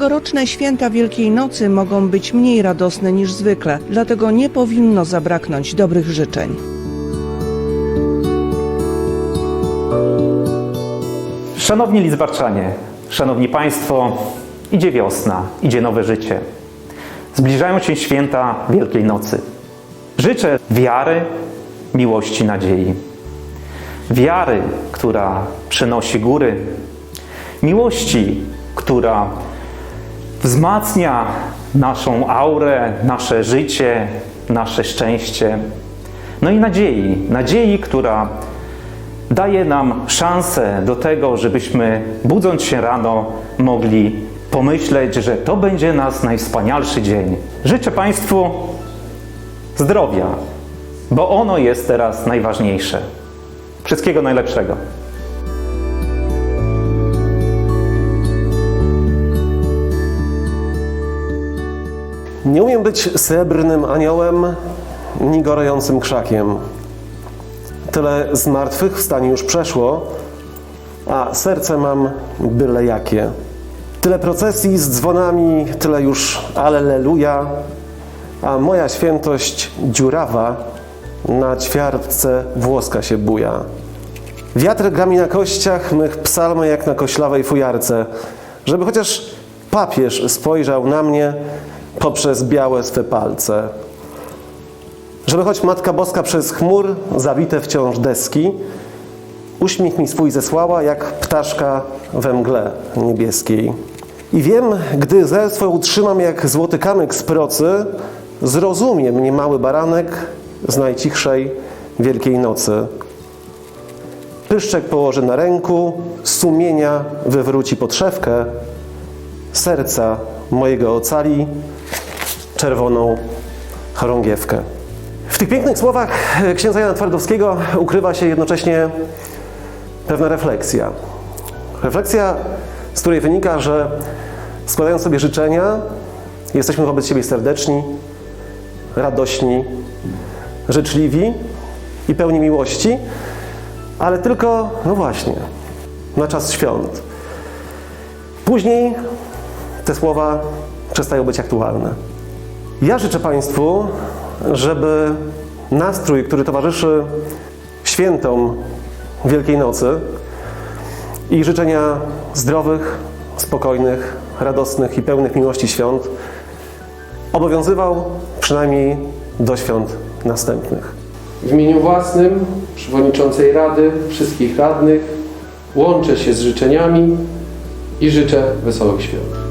Tegoroczne święta Wielkiej Nocy mogą być mniej radosne niż zwykle, dlatego nie powinno zabraknąć dobrych życzeń. Szanowni Lizbarczanie, Szanowni Państwo, idzie wiosna, idzie nowe życie. Zbliżają się święta Wielkiej Nocy. Życzę wiary, miłości, nadziei. Wiary, która przynosi góry. Miłości, która wzmacnia naszą aurę, nasze życie, nasze szczęście. No i nadziei, nadziei, która daje nam szansę do tego, żebyśmy budząc się rano mogli pomyśleć, że to będzie nas najwspanialszy dzień. Życzę Państwu zdrowia, bo ono jest teraz najważniejsze. Wszystkiego najlepszego. Nie umiem być srebrnym aniołem, ni gorącym krzakiem. Tyle zmartwychwstań już przeszło, a serce mam byle jakie. Tyle procesji z dzwonami, tyle już alleluja, a moja świętość dziurawa na ćwiartce włoska się buja. Wiatr gra mi na kościach mych psalmy jak na koślawej fujarce, żeby chociaż papież spojrzał na mnie poprzez białe swe palce. Żeby choć Matka Boska przez chmur zawite wciąż deski, uśmiech mi swój zesłała jak ptaszka we mgle niebieskiej. I wiem, gdy zer swą utrzymam jak złoty kamyk z procy, zrozumie mnie mały baranek z najcichszej wielkiej nocy. Pyszczek położy na ręku, sumienia wywróci podszewkę, serca mojego ocali czerwoną chorągiewkę. W tych pięknych słowach księdza Jana Twardowskiego ukrywa się jednocześnie pewna refleksja. Refleksja, z której wynika, że składając sobie życzenia, jesteśmy wobec siebie serdeczni, radośni, życzliwi i pełni miłości, ale tylko, no właśnie, na czas świąt. Później te słowa przestają być aktualne. Ja życzę Państwu, żeby nastrój, który towarzyszy świętom Wielkiej Nocy i życzenia zdrowych, spokojnych, radosnych i pełnych miłości świąt obowiązywał przynajmniej do świąt następnych. W imieniu własnym, przewodniczącej Rady, wszystkich radnych łączę się z życzeniami i życzę wesołych świąt.